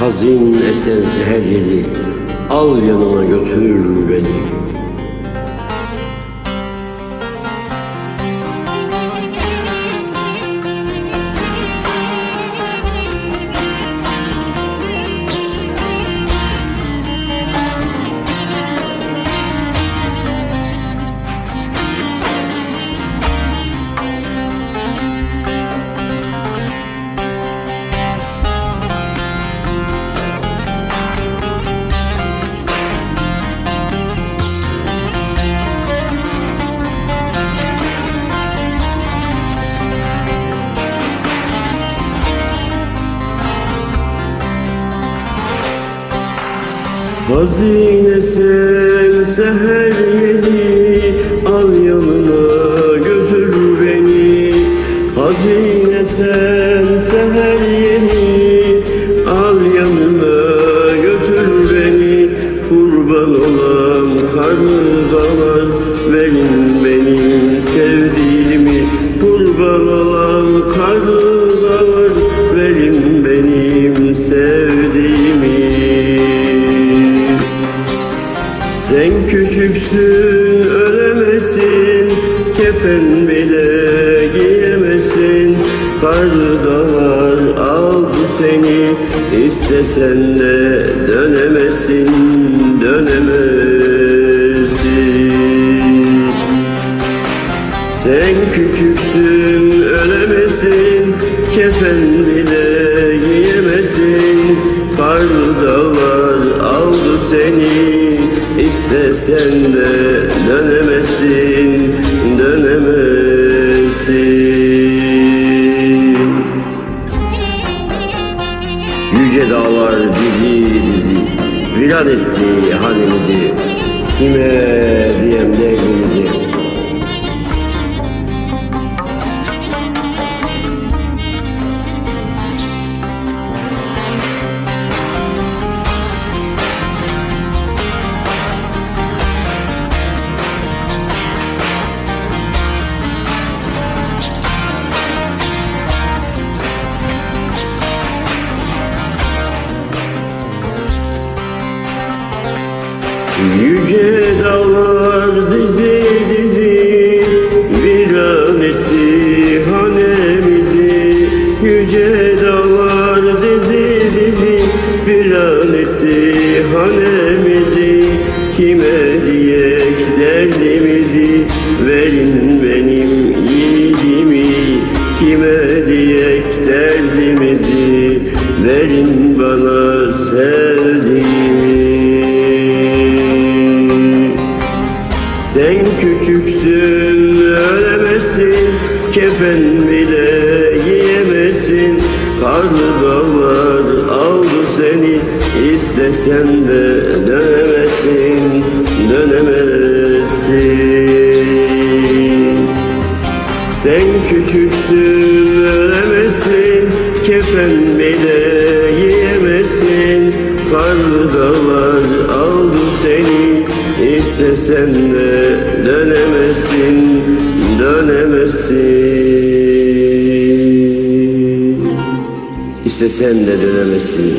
Hazin esen seher yedi. Al yanına götür beni Hazine sen seher yedi Al yanına götür beni. Hazine sen seher yedi Al yanına götür beni. Kurban olan kardalar Verin benim sevdiğimi. Kurban olan küçüksün ölemesin Kefen bile giyemesin. Karlı dağlar aldı seni İstesen de dönemesin Dönemesin. Sen küçüksün ölemesin Kefen bile giyemesin Karlı dağlar aldı seni. İstesen de dönemesin Dönemesin. Yüce dağlar dizi dizi Viran etti hanimizi Kime diyem derdimizi Yüce dağlar dizi dizi viran etti hanemizi. Yüce dağlar dizi dizi viran etti hanemizi. Kime diyek derdimizi verin benim yiğidimi. Kime diyek derdimizi verin bana sevdiğimi Sen küçüksün ölemezsin Kefen bile giyemezsin Karlı dağlar aldı seni İstesen de dönemezsin Dönemezsin Sen küçüksün ölemezsin Kefen bile giyemezsin Karlı dağlar aldı seni İstesen de dönemezsin Dönemezsin İstesen de dönemezsin